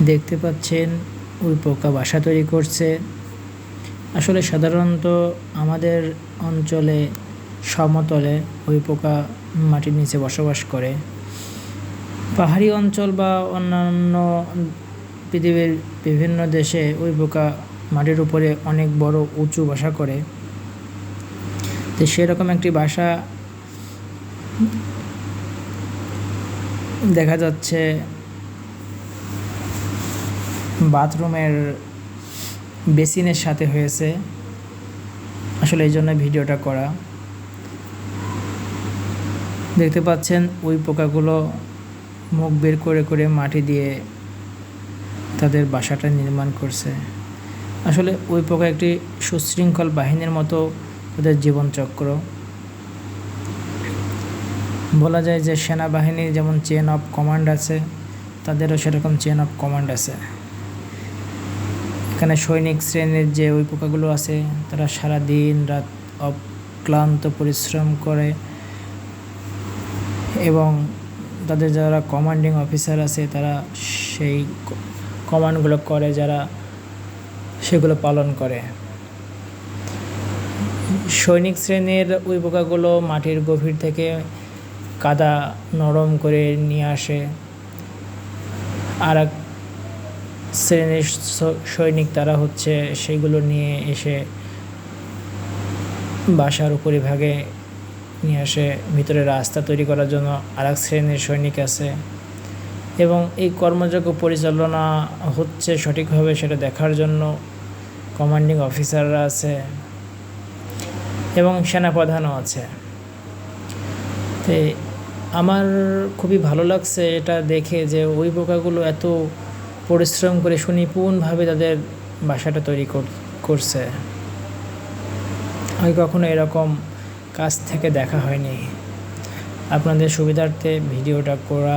দেখতে পাচ্ছেন, ওই পোকা বাসা তৈরি করছে। আসলে সাধারণত আমাদের অঞ্চলে সমতলে ওই পোকা মাটির নিচে বসবাস করে। পাহাড়ি অঞ্চল বা অন্যান্য পৃথিবীর বিভিন্ন দেশে ওই পোকা মাটির উপরে অনেক বড় উঁচু বাসা করে। তো সেরকম একটি বাসা দেখা যাচ্ছে বাথরুমের বেসিনের সাথে হয়েছে। আসলে এই জন্য ভিডিওটা করা। দেখতে পাচ্ছেন ওই পোকাগুলো মুখ বের করে করে মাটি দিয়ে তাদের বাসাটা নির্মাণ করছে। আসলে ওই পোকা একটি সুশৃঙ্খল বাহিনীর মতো ওদের জীবনচক্র। বলা যায় যে সেনাবাহিনীর যেমন চেন অফ কমান্ড আছে, তাদেরও সেরকম চেন অফ কমান্ড আছে। এখানে সৈনিক শ্রেণির যে ওই পোকাগুলো আছে, তারা সারা দিন রাত অক্লান্ত পরিশ্রম করে এবং তাদের যারা কমান্ডিং অফিসার আছে, তারা সেই কমান্ডগুলো করে, যারা সেগুলো পালন করে। সৈনিক শ্রেণির ওই পোকাগুলো মাটির গভীর থেকে কাদা নরম করে নিয়ে আসে। আর এক শ্রেণির সৈনিক তারা হচ্ছে সেইগুলো নিয়ে এসে বাসার উপরিভাগে নিয়ে আসে, ভিতরে রাস্তা তৈরি করার জন্য আর এক শ্রেণির সৈনিক আছে। এবং এই কর্মযোগ্য পরিচালনা হচ্ছে সঠিকভাবে সেটা দেখার জন্য কমান্ডিং অফিসাররা আছে এবং সেনাপ্রধানও আছে। তো আমার খুবই ভালো লাগছে এটা দেখে যে ওই পোকাগুলো এত পরিশ্রম করে সুনিপুণভাবে তাদের বাসাটা তৈরি করছে। আমি কখনো এরকম কাজ থেকে দেখা হয়নি। আপনাদের সুবিধার্থে ভিডিওটা করা,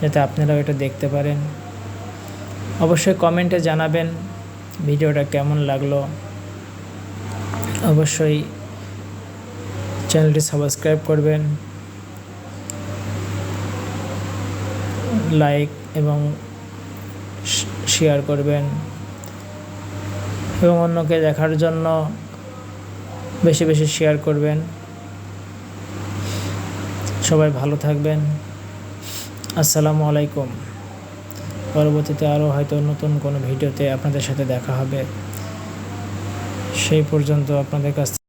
যাতে আপনারাও এটা দেখতে পারেন। অবশ্যই কমেন্টে জানাবেন ভিডিওটা কেমন লাগল। অবশ্যই চ্যানেলটি সাবস্ক্রাইব করবেন। লাইক এবং শেয়ার করবেন। এবং অন্যকে দেখার জন্য বেশি বেশি শেয়ার করবেন। সবাই ভালো থাকবেন। আসসালামু আলাইকুম। পরবর্তীতে আরও হয়তো নতুন কোনো ভিডিওতে আপনাদের সাথে দেখা হবে। সেই পর্যন্ত আপনাদের কাছ